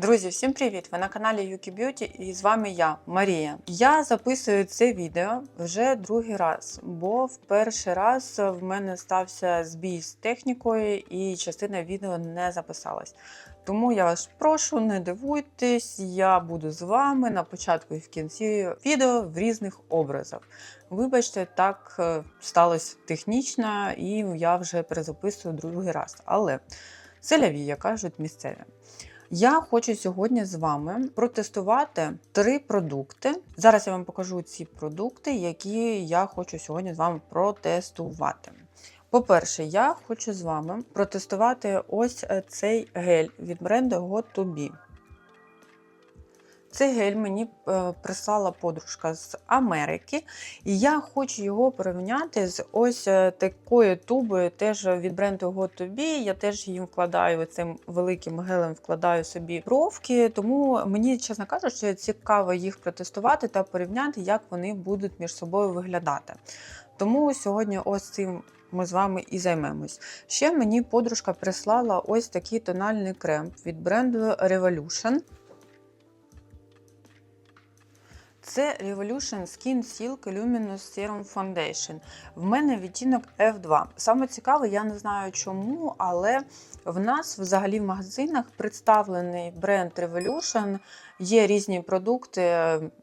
Друзі, всім привіт! Ви на каналі Yuki Beauty і з вами я, Марія. Я записую це відео вже другий раз, бо в перший раз в мене стався збій з технікою і частина відео не записалась. Тому я вас прошу, не дивуйтесь, я буду з вами на початку і в кінці відео в різних образах. Вибачте, так е, сталося технічно, і я вже перезаписую другий раз. Але це ляві, як кажуть місцеві. Я хочу сьогодні з вами протестувати три продукти. Зараз я вам покажу ці продукти, які я хочу сьогодні з вами протестувати. По-перше, я хочу з вами протестувати ось е, цей гель від бренду Got2Be. Цей гель мені е, прислала подружка з Америки, і я хочу його порівняти з ось е, такою тубою, теж від бренду Got2Be. Я теж їм вкладаю цим великим гелем, вкладаю собі бровки. Тому мені, чесно кажучи, цікаво їх протестувати та порівняти, як вони будуть між собою виглядати. Тому сьогодні ось цим. Ми з вами і займемось. Ще мені подружка прислала ось такий тональний крем від бренду Revolution. Це Revolution Skin Silk Luminous Serum Foundation. В мене відтінок F2. Саме цікаве, я не знаю чому, але в нас взагалі в магазинах представлений бренд Revolution. Є різні продукти,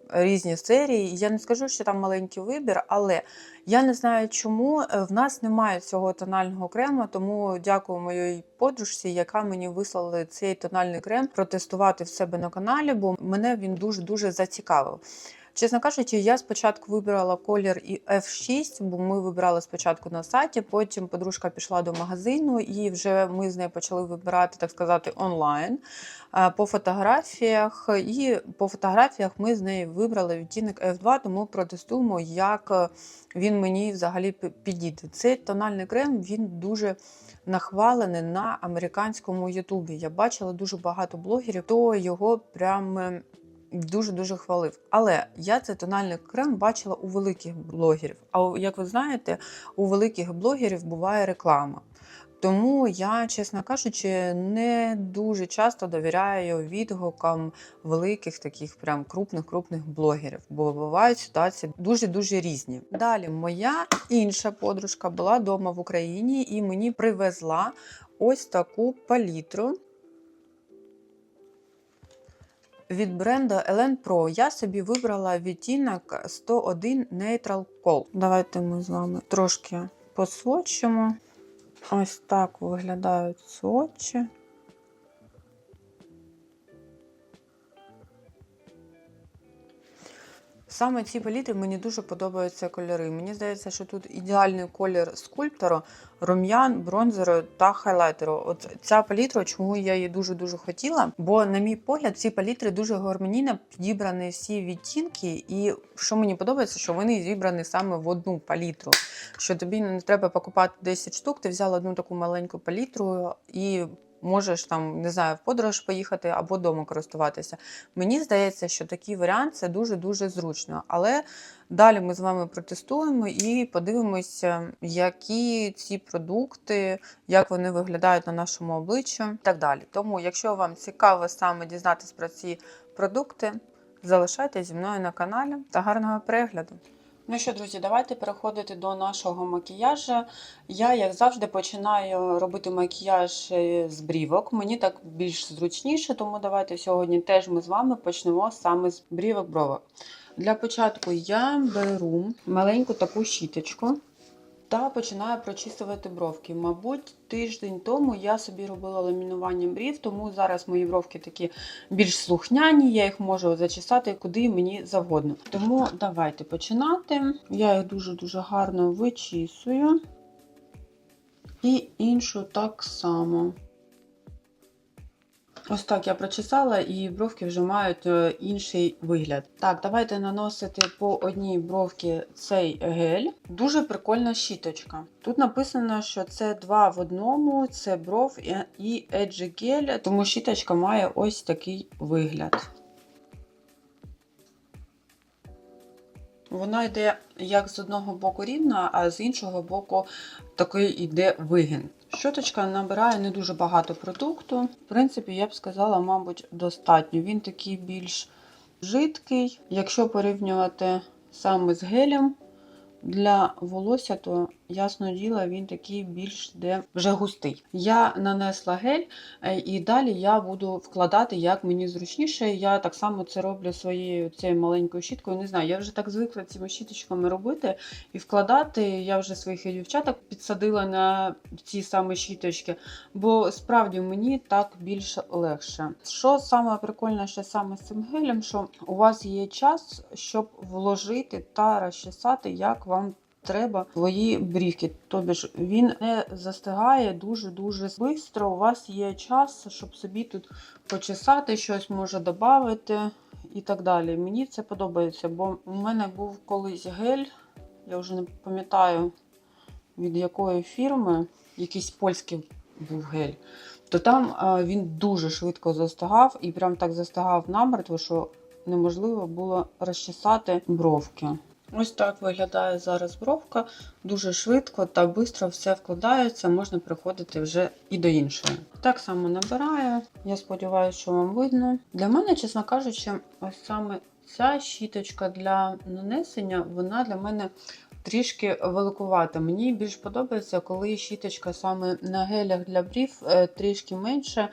різні серії. Я не скажу, що там маленький вибір, але я не знаю, чому в нас немає цього тонального крему, тому дякую моїй подружці, яка мені вислала цей тональний крем протестувати в себе на каналі, бо мене він дуже-дуже зацікавив. Чесно кажучи, я спочатку вибрала колір і F6, бо ми вибирали спочатку на сайті, потім подружка пішла до магазину, і вже ми з нею почали вибирати, так сказати, онлайн по фотографіях. І по фотографіях ми з нею вибрали відтінок F2, тому протестуємо, як він мені взагалі підійде. Цей тональний крем він дуже нахвалений на американському Ютубі. Я бачила дуже багато блогерів, хто його прям дуже-дуже хвалив. Але я цей тональний крем бачила у великих блогерів. А як ви знаєте, у великих блогерів буває реклама. Тому я, чесно кажучи, не дуже часто довіряю відгукам великих таких прям крупних-крупних блогерів, бо бувають ситуації дуже-дуже різні. Далі моя інша подружка була вдома в Україні і мені привезла ось таку палітру від бренду Elen Pro я собі вибрала відтінок 101 Neutral Call. Давайте ми з вами трошки посвочимо. Ось так виглядають свочі. Саме ці палітри мені дуже подобаються кольори. Мені здається, що тут ідеальний колір скульптору, рум'ян, бронзеру та хайлайтеру. От ця палітра, чому я її дуже-дуже хотіла, бо, на мій погляд, ці палітри дуже гармонійно підібрані всі відтінки, і що мені подобається, що вони зібрані саме в одну палітру. Що тобі не треба покупати 10 штук, ти взяла одну таку маленьку палітру і можеш там, не знаю, в подорож поїхати або вдома користуватися. Мені здається, що такий варіант це дуже-дуже зручно. Але далі ми з вами протестуємо і подивимося, які ці продукти, як вони виглядають на нашому обличчі і так далі. Тому, якщо вам цікаво саме дізнатися про ці продукти, залишайтеся зі мною на каналі та гарного перегляду! Ну що, друзі, давайте переходити до нашого макіяжу. Я, як завжди, починаю робити макіяж е, з брівок. Мені так більш зручніше, тому давайте сьогодні теж ми з вами почнемо саме з брівок бровок. Для початку я беру маленьку таку щіточку та починаю прочистувати бровки. Мабуть, тиждень тому я собі робила ламінування брів, тому зараз мої бровки такі більш слухняні, я їх можу зачесати куди мені завгодно. Тому давайте починати. Я їх дуже-дуже гарно вичісую. І іншу так само. Ось так я прочесала, і бровки вже мають е, інший вигляд. Так, давайте наносити по одній бровці цей гель. Дуже прикольна щіточка. Тут написано, що це два в одному, це бров і еджі гель, тому щіточка має ось такий вигляд. Вона йде як з одного боку рівна, а з іншого боку такий йде вигін. Щоточка набирає не дуже багато продукту. В принципі, я б сказала, мабуть, достатньо. Він такий більш жидкий. Якщо порівнювати саме з гелем для волосся, то ясно діло, він такий більш де вже густий. Я нанесла гель, е, і далі я буду вкладати, як мені зручніше. Я так само це роблю своєю цією маленькою щіткою. Не знаю, я вже так звикла цими щіточками робити і вкладати. Я вже своїх дівчаток підсадила на ці саме щіточки, бо справді мені так більш легше. Що саме прикольне саме з цим гелем, що у вас є час, щоб вложити та розчесати, як вам треба свої брівки. Тобі ж він не застигає дуже-дуже швидко. У вас є час, щоб собі тут почесати, щось може додати і так далі. Мені це подобається, бо у мене був колись гель, я вже не пам'ятаю від якої фірми, якийсь польський був гель. То там а, він дуже швидко застигав і прям так застигав намертво, що неможливо було розчесати бровки. Ось так виглядає зараз бровка. Дуже швидко та швидко все вкладається, можна приходити вже і до іншої. Так само набираю. Я сподіваюся, що вам видно. Для мене, чесно кажучи, ось саме ця щіточка для нанесення, вона для мене трішки великувата. Мені більш подобається, коли щіточка саме на гелях для брів е, трішки менше.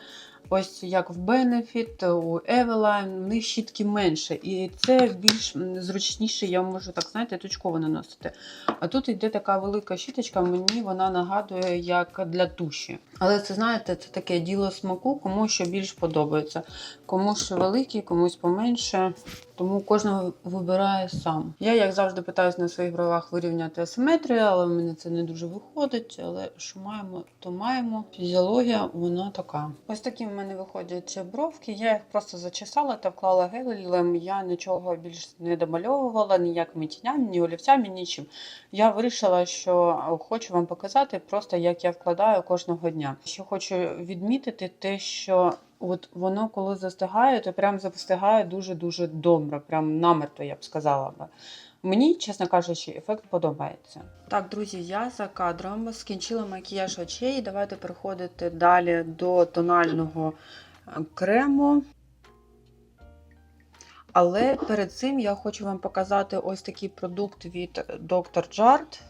Ось як в Benefit, у Eveline, в них щітки менше. І це більш зручніше, я можу так, знаєте, точково наносити. А тут йде така велика щіточка, мені вона нагадує як для туші. Але це, знаєте, це таке діло смаку, кому що більш подобається. Комусь великий, комусь поменше. Тому кожен вибирає сам. Я, як завжди, питаюся на своїх бровах вирівняти асиметрію, але в мене це не дуже виходить. Але що маємо, то маємо. Фізіологія, вона така. Ось такі в мене виходять бровки. Я їх просто зачесала та вклала гелем. Я нічого більш не домальовувала, ніякими тінями, ні олівцями, нічим. Я вирішила, що хочу вам показати просто, як я вкладаю кожного дня. Що хочу відмітити, те, що От воно, коли застигає, то прям застигає дуже-дуже добре, прям намерто, я б сказала би. Мені, чесно кажучи, ефект подобається. Так, друзі, я за кадром скінчила макіяж очей. Давайте переходити далі до тонального е, крему. Але перед цим я хочу вам показати ось такий продукт від Dr. Jart.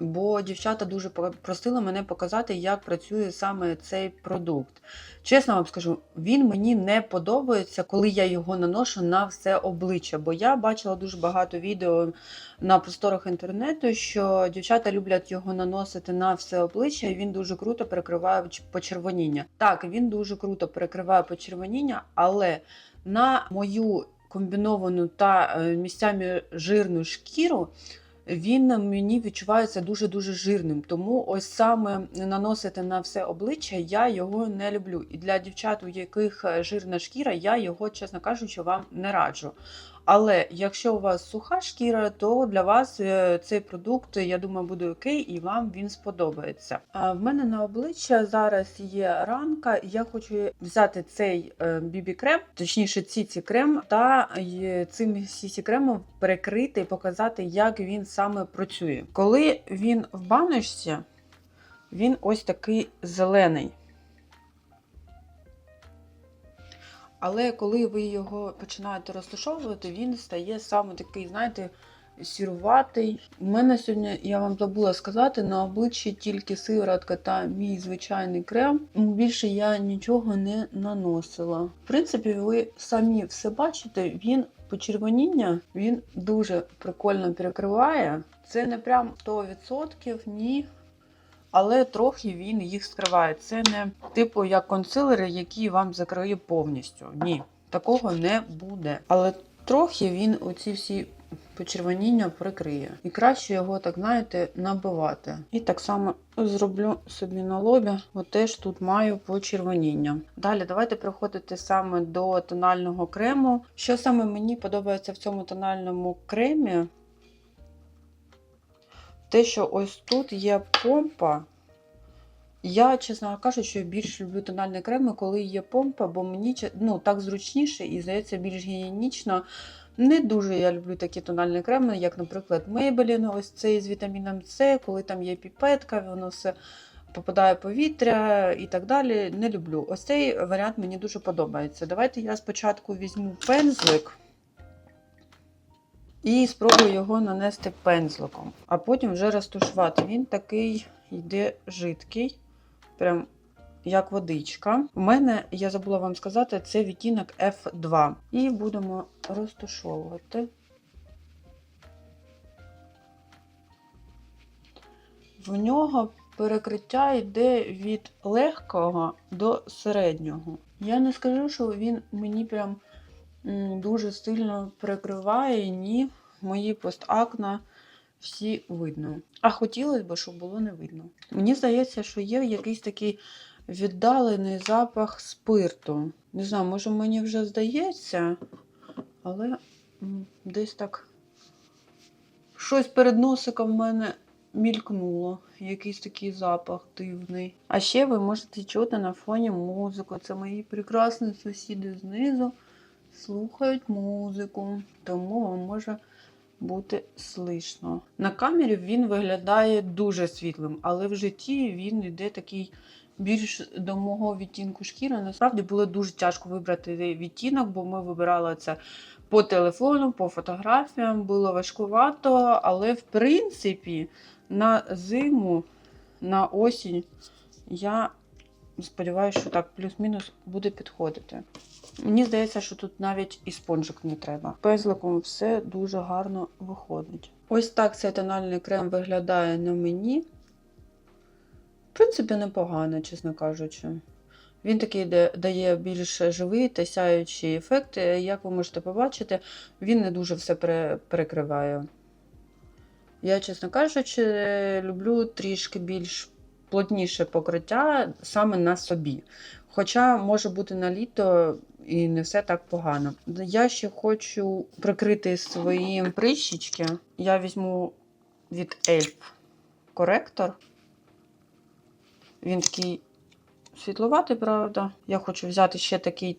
Бо дівчата дуже просили мене показати, як працює саме цей продукт. Чесно вам скажу, він мені не подобається, коли я його наношу на все обличчя. Бо я бачила дуже багато відео на просторах інтернету, що дівчата люблять його наносити на все обличчя, і він дуже круто перекриває почервоніння. Так, він дуже круто перекриває почервоніння, але на мою комбіновану та е, місцями жирну шкіру він мені відчувається дуже-дуже жирним. Тому ось саме наносити на все обличчя я його не люблю. І для дівчат, у яких жирна шкіра, я його, чесно кажучи, вам не раджу. Але якщо у вас суха шкіра, то для вас е, цей продукт, я думаю, буде окей, і вам він сподобається. А в мене на обличчя зараз є ранка, я хочу взяти цей бібі крем, точніше, ціці крем, та е, цим сісі кремом перекрити і показати, як він саме працює. Коли він в баночці, він ось такий зелений. Але коли ви його починаєте розташовувати, він стає саме такий, знаєте, сіруватий. У мене сьогодні, я вам забула сказати, на обличчі тільки сиворотка та мій звичайний крем. Більше я нічого не наносила. В принципі, ви самі все бачите, він почервоніння він дуже прикольно перекриває. Це не прям 100%, ні. Але трохи він їх скриває. Це не типу як консилери, який вам закриє повністю. Ні, такого не буде. Але трохи він оці всі почервоніння прикриє. І краще його, так знаєте, набивати. І так само зроблю собі на лобі, бо теж тут маю почервоніння. Далі давайте приходити саме до тонального крему. Що саме мені подобається в цьому тональному кремі? Те, що ось тут є помпа. Я, чесно кажучи, що більш люблю тональні креми, коли є помпа, бо мені ну, так зручніше і здається більш гігієнічно Не дуже я люблю такі тональні креми, як, наприклад, Maybelline, ось цей з вітаміном С, коли там є піпетка, воно все попадає повітря і так далі. Не люблю. Ось цей варіант мені дуже подобається. Давайте я спочатку візьму пензлик і спробую його нанести пензликом, а потім вже розтушувати. Він такий йде жидкий, прям як водичка. У мене, я забула вам сказати, це відтінок F2. І будемо розтушовувати. В нього перекриття йде від легкого до середнього. Я не скажу, що він мені прям дуже сильно перекриває, ні, мої постакна всі видно. А хотілося б, щоб було не видно. Мені здається, що є якийсь такий віддалений запах спирту. Не знаю, може мені вже здається, але десь так щось перед носиком в мене мількнуло. Якийсь такий запах дивний. А ще ви можете чути на фоні музику. Це мої прекрасні сусіди знизу слухають музику, тому вам може бути слишно. На камері він виглядає дуже світлим, але в житті він йде такий більш до мого відтінку шкіри. Насправді було дуже тяжко вибрати відтінок, бо ми вибирали це по телефону, по фотографіям. Було важкувато, але в принципі на зиму, на осінь я сподіваюся, що так плюс-мінус буде підходити. Мені здається, що тут навіть і спонжик не треба. Пензликом все дуже гарно виходить. Ось так цей тональний крем виглядає на мені. В принципі, непогано, чесно кажучи. Він такий дає більш живий та сяючий ефект. Як ви можете побачити, він не дуже все перекриває. Я, чесно кажучи, люблю трішки більш плотніше покриття саме на собі. Хоча може бути на літо і не все так погано. Я ще хочу прикрити свої прищічки. Я візьму від Elf коректор. Він такий світловатий, правда. Я хочу взяти ще такий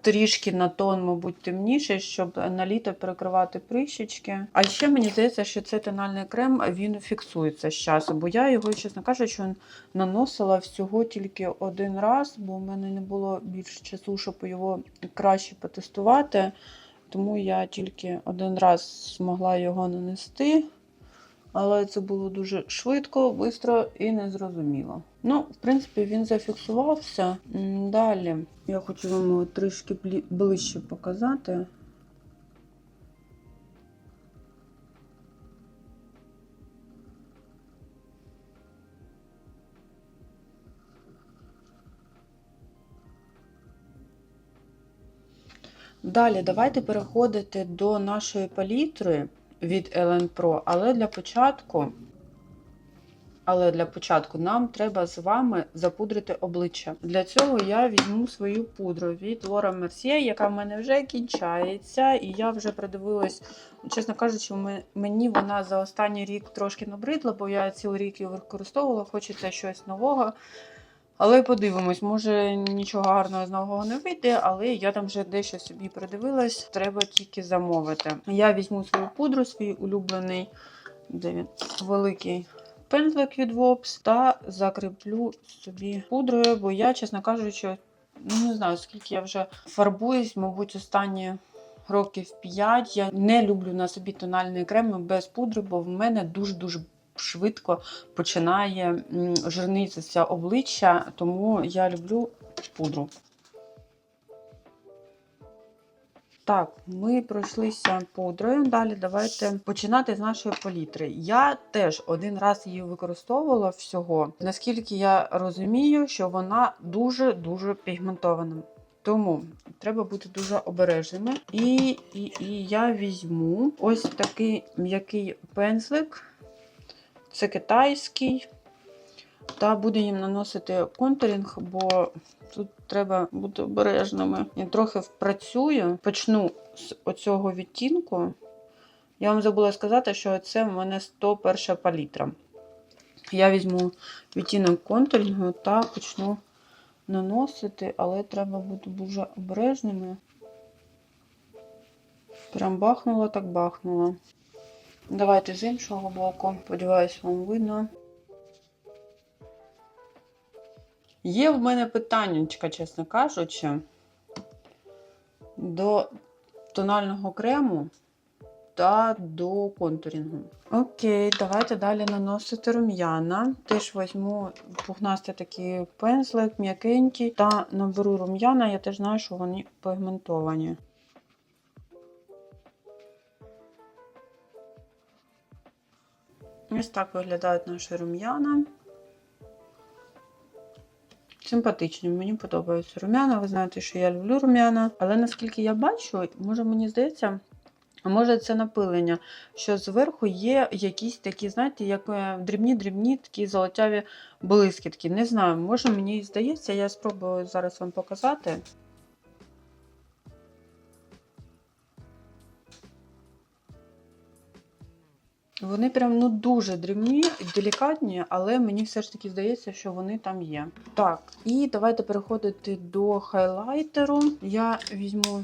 трішки на тон, мабуть, темніший, щоб на літо перекривати прищічки. А ще мені здається, що цей тональний крем він фіксується з часу, бо я його, чесно кажучи, наносила всього тільки один раз, бо в мене не було більше часу, щоб його краще потестувати. Тому я тільки один раз змогла його нанести. Але це було дуже швидко, швидко і незрозуміло. Ну, в принципі, він зафіксувався. Далі я хочу вам його трішки ближче показати. Далі давайте переходити до нашої палітри від Ellen Pro, але для початку, але для початку нам треба з вами запудрити обличчя. Для цього я візьму свою пудру від Laura Mercier, яка в мене вже кінчається, і я вже придивилась, чесно кажучи, мені вона за останній рік трошки набридла, бо я цілий рік її використовувала, хочеться щось нового. Але подивимось, може нічого гарного з нового не вийде, але я там вже дещо собі придивилась, треба тільки замовити. Я візьму свою пудру, свій улюблений де він, великий пензлик від Vops та закріплю собі пудрою, бо я, чесно кажучи, ну не знаю, скільки я вже фарбуюсь, мабуть, останні років 5. Я не люблю на собі тональні креми без пудри, бо в мене дуже-дуже швидко починає жирнитися обличчя, тому я люблю пудру. Так, ми пройшлися пудрою. Далі давайте починати з нашої палітри. Я теж один раз її використовувала всього. Наскільки я розумію, що вона дуже-дуже пігментована. Тому треба бути дуже обережними. І, і, і я візьму ось такий м'який пензлик. Це китайський. Та буду їм наносити контурінг, бо тут треба бути обережними. Я трохи впрацюю, почну з оцього відтінку. Я вам забула сказати, що це в мене 101 палітра. Я візьму відтінок контурінгу та почну наносити, але треба бути дуже обережними. Прям бахнуло, так бахнуло. Давайте з іншого боку. Сподіваюсь, вам видно. Є в мене питаннячка, чесно кажучи, до тонального крему та до контурінгу. Окей, давайте далі наносити рум'яна. Теж візьму пухнастий такий пензлик, м'якенький, та наберу рум'яна. Я теж знаю, що вони пігментовані. Ось так виглядають наші рум'яна. Симпатичні, мені подобаються рум'яна. Ви знаєте, що я люблю рум'яна. Але наскільки я бачу, може мені здається, а може це напилення, що зверху є якісь такі, знаєте, як дрібні-дрібні такі золотяві блискітки. Не знаю, може мені здається, я спробую зараз вам показати. Вони прям ну дуже дрібні і делікатні, але мені все ж таки здається, що вони там є. Так, і давайте переходити до хайлайтеру. Я візьму,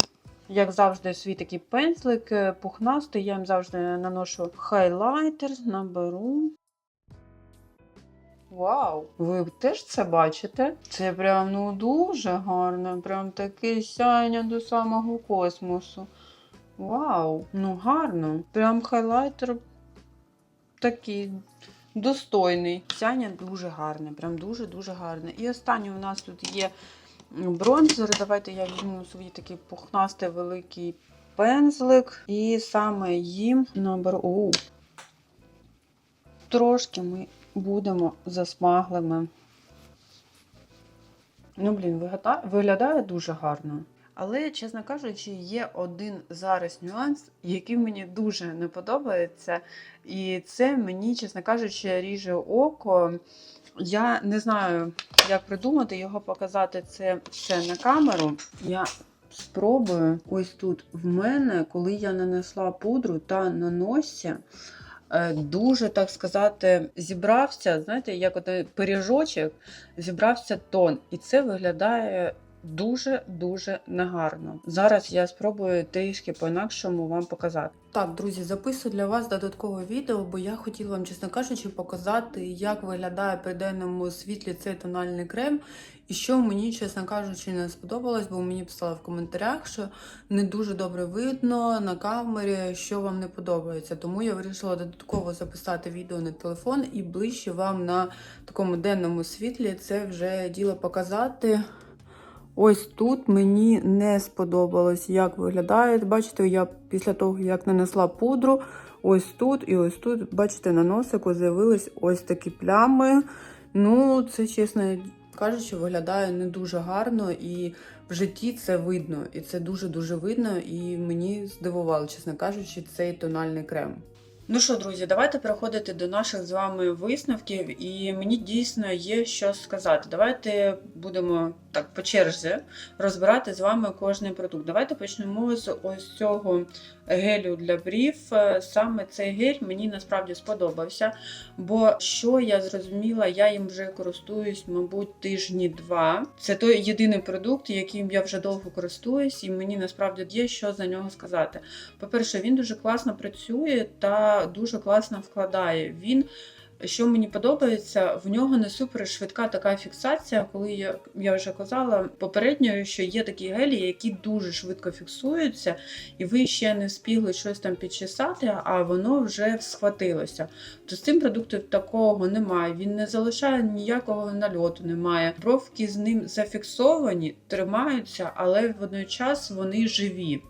як завжди, свій такий пензлик е, пухнастий. Я їм завжди наношу хайлайтер, наберу. Вау! Ви теж це бачите? Це прям ну дуже гарно, прям таке сяйня до самого космосу. Вау! Ну гарно! Прям хайлайтер такий достойний. Сяння дуже гарне, прям дуже-дуже гарне. І останнє у нас тут є бронзер. Давайте я візьму свій такий пухнастий великий пензлик. І саме їм наберу. Оу. Трошки ми будемо засмаглими. Ну, блін, виглядає дуже гарно. Але, чесно кажучи, є один зараз нюанс, який мені дуже не подобається. І це мені, чесно кажучи, ріже око. Я не знаю, як придумати його показати це все на камеру. Я спробую ось тут в мене, коли я нанесла пудру та на носі, е, дуже, так сказати, зібрався, знаєте, як от пиріжочок, зібрався тон. І це виглядає дуже-дуже негарно. Зараз я спробую трішки по-інакшому вам показати. Так, друзі, записую для вас додаткове відео, бо я хотіла вам, чесно кажучи, показати, як виглядає при денному світлі цей тональний крем. І що мені, чесно кажучи, не сподобалось, бо мені писали в коментарях, що не дуже добре видно на камері, що вам не подобається. Тому я вирішила додатково записати відео на телефон і ближче вам на такому денному світлі це вже діло показати. Ось тут мені не сподобалось, як виглядає. Бачите, я після того, як нанесла пудру, ось тут і ось тут, бачите, на носику з'явились ось такі плями. Ну, це, чесно кажучи, виглядає не дуже гарно, і в житті це видно. І це дуже-дуже видно, і мені здивувало, чесно кажучи, цей тональний крем. Ну що, друзі, давайте переходити до наших з вами висновків, і мені дійсно є що сказати. Давайте будемо так по черзі розбирати з вами кожний продукт. Давайте почнемо з ось цього гелю для брів. Саме цей гель мені насправді сподобався. Бо що я зрозуміла, я їм вже користуюсь, мабуть, тижні два. Це той єдиний продукт, яким я вже довго користуюсь, і мені насправді є що за нього сказати. По-перше, він дуже класно працює та дуже класно вкладає. Він що мені подобається, в нього не супер швидка така фіксація, коли я я вже казала попередньо, що є такі гелі, які дуже швидко фіксуються, і ви ще не встигли щось там підчесати, а воно вже схватилося. То з цим продуктом такого немає. Він не залишає ніякого нальоту, немає. Бровки з ним зафіксовані, тримаються, але водночас вони живі.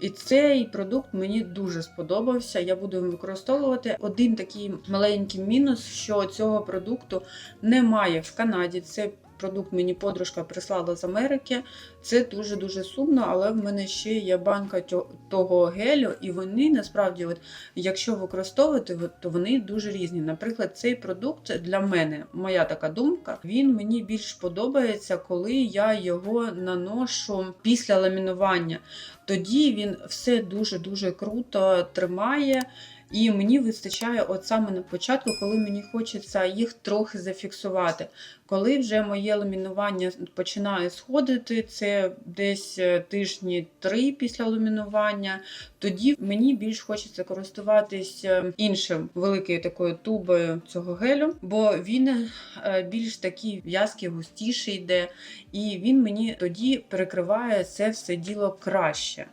І цей продукт мені дуже сподобався. Я буду його використовувати. Один такий маленький мінус, що цього продукту немає в Канаді. Це продукт мені подружка прислала з Америки. Це дуже-дуже сумно, але в мене ще є банка того гелю, і вони насправді, от, якщо використовувати, то вони дуже різні. Наприклад, цей продукт для мене, моя така думка, він мені більш подобається, коли я його наношу після ламінування. Тоді він все дуже-дуже круто тримає. І мені вистачає от саме на початку, коли мені хочеться їх трохи зафіксувати. Коли вже моє ламінування починає сходити, це десь е, тижні три після ламінування, тоді мені більш хочеться користуватись е, іншим великою такою тубою цього гелю, бо він е, більш такий в'язкий, густіший йде, і він мені тоді перекриває це все діло краще.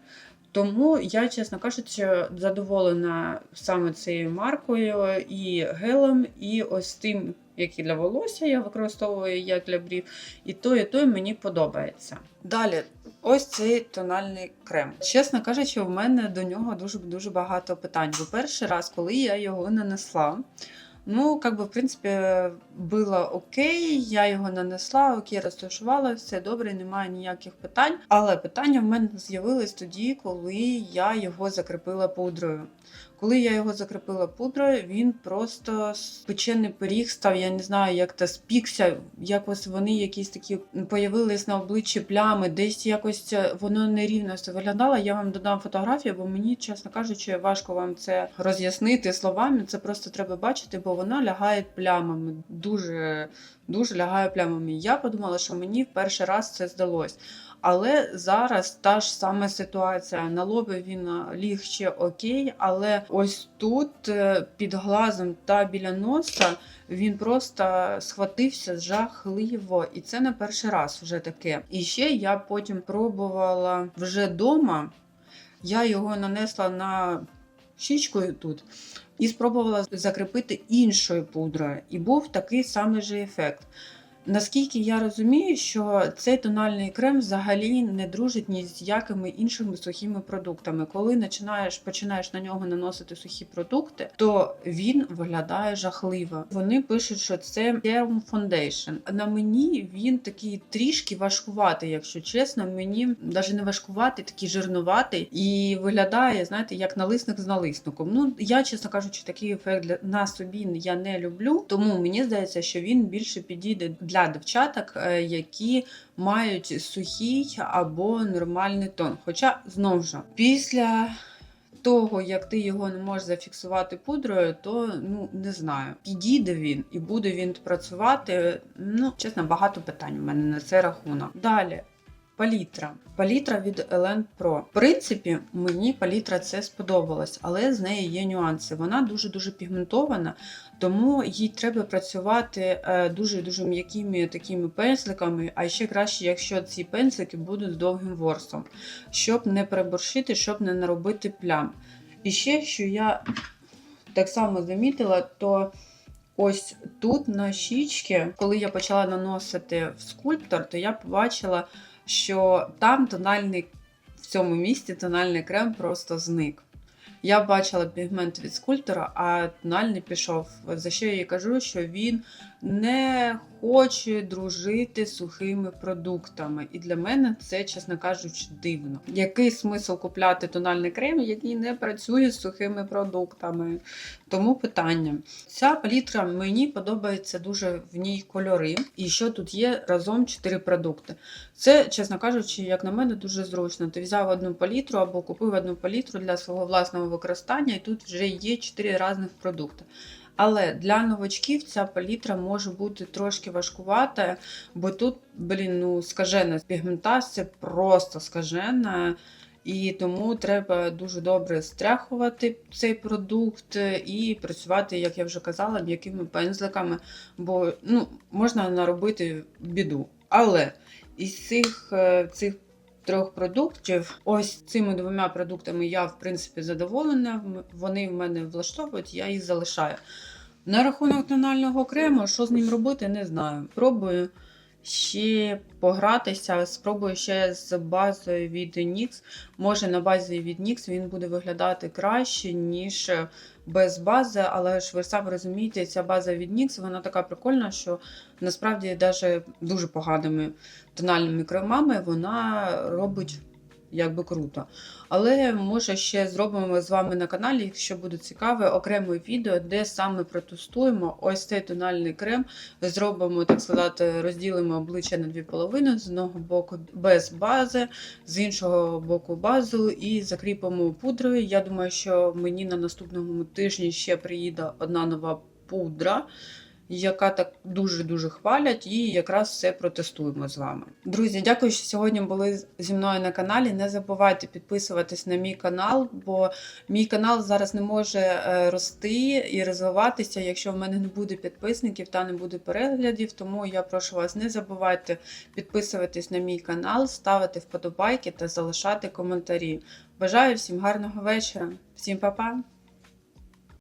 Тому я, чесно кажучи, задоволена саме цією маркою і гелем, і ось тим, який для волосся я використовую як для брів. І той, і той мені подобається. Далі, ось цей тональний крем. Чесно кажучи, в мене до нього дуже дуже багато питань. Бо перший раз, коли я його нанесла. Ну, как бы, в принципі, було окей, я його нанесла, окей, розташувала, все добре, немає ніяких питань. Але питання в мене з'явились тоді, коли я його закріпила пудрою. Коли я його закріпила пудрою, він просто печений пиріг став, я не знаю, як то спікся, якось вони якісь такі появились на обличчі плями, десь якось воно нерівно все виглядало. Я вам додам фотографію, бо мені, чесно кажучи, важко вам це роз'яснити словами. Це просто треба бачити, бо вона лягає плямами. Дуже дуже лягає плямами. Я подумала, що мені в перший раз це здалось. Але зараз та ж сама ситуація. На лобі він ліг ще окей, але ось тут е, під глазом та біля носа він просто схватився жахливо. І це не перший раз вже таке. І ще я потім пробувала вже вдома. Я його нанесла на щічку тут і спробувала закріпити іншою пудрою. І був такий самий же ефект. Наскільки я розумію, що цей тональний крем взагалі не дружить ні з якими іншими сухими продуктами. Коли починаєш починаєш на нього наносити сухі продукти, то він виглядає жахливо. Вони пишуть, що це Serum Foundation. На мені він такий трішки важкуватий, якщо чесно. Мені навіть не важкуватий, такий жирнуватий і виглядає, знаєте, як налисник з налисником. Ну я, чесно кажучи, такий ефект для на собі я не люблю, тому мені здається, що він більше підійде для для дівчаток, е, які мають сухий або нормальний тон. Хоча, знову ж, після того, як ти його не можеш зафіксувати пудрою, то ну не знаю, підійде він і буде він працювати. Ну, чесно, багато питань у мене на це рахунок. Далі. Палітра. Палітра від Elen Pro. В принципі, мені палітра це сподобалась, але з неї є нюанси. Вона дуже-дуже пігментована, тому їй треба працювати дуже-дуже м'якими такими пензликами, а ще краще, якщо ці пензлики будуть з довгим ворсом, щоб не переборщити, щоб не наробити плям. І ще, що я так само замітила, то ось тут на щічки, коли я почала наносити в скульптор, то я побачила що там тональний в цьому місці тональний крем просто зник. Я бачила пігмент від скульптора, а тональний пішов. За що я їй кажу, що він не хоче дружити з сухими продуктами. І для мене це, чесно кажучи, дивно. Який смисл купляти тональний крем, який не працює з сухими продуктами? Тому питання. Ця палітра мені подобається дуже в ній кольори. І що тут є разом 4 продукти. Це, чесно кажучи, як на мене, дуже зручно. Ти взяв одну палітру або купив одну палітру для свого власного використання, і тут вже є 4 різних продукти. Але для новачків ця палітра може бути трошки важкувата, бо тут, блін, ну, скажена пігментація, просто скажена. І тому треба дуже добре стряхувати цей продукт і працювати, як я вже казала, м'якими пензликами, бо ну, можна наробити біду. Але із цих е, цих трьох продуктів, ось цими двома продуктами я, в принципі, задоволена. Вони в мене влаштовують, я їх залишаю. На рахунок тонального крему, що з ним робити, не знаю. Пробую ще погратися, спробую ще з базою від NYX. Може, на базі від NYX він буде виглядати краще, ніж без бази, але ж ви самі розумієте, ця база від NYX, вона така прикольна, що насправді навіть дуже поганими тональними кремами вона робить якби круто. Але може ще зробимо з вами на каналі, якщо буде цікаве, окреме відео, де саме протестуємо ось цей тональний крем. Зробимо, так сказати, розділимо обличчя на дві половини, з одного боку без бази, з іншого боку базу і закріпимо пудрою. Я думаю, що мені на наступному тижні ще приїде одна нова пудра. Яка так дуже-дуже хвалять, і якраз все протестуємо з вами. Друзі, дякую, що сьогодні були зі мною на каналі. Не забувайте підписуватись на мій канал, бо мій канал зараз не може е, рости і розвиватися, якщо в мене не буде підписників та не буде переглядів. Тому я прошу вас, не забувайте підписуватись на мій канал, ставити вподобайки та залишати коментарі. Бажаю всім гарного вечора, всім па-па!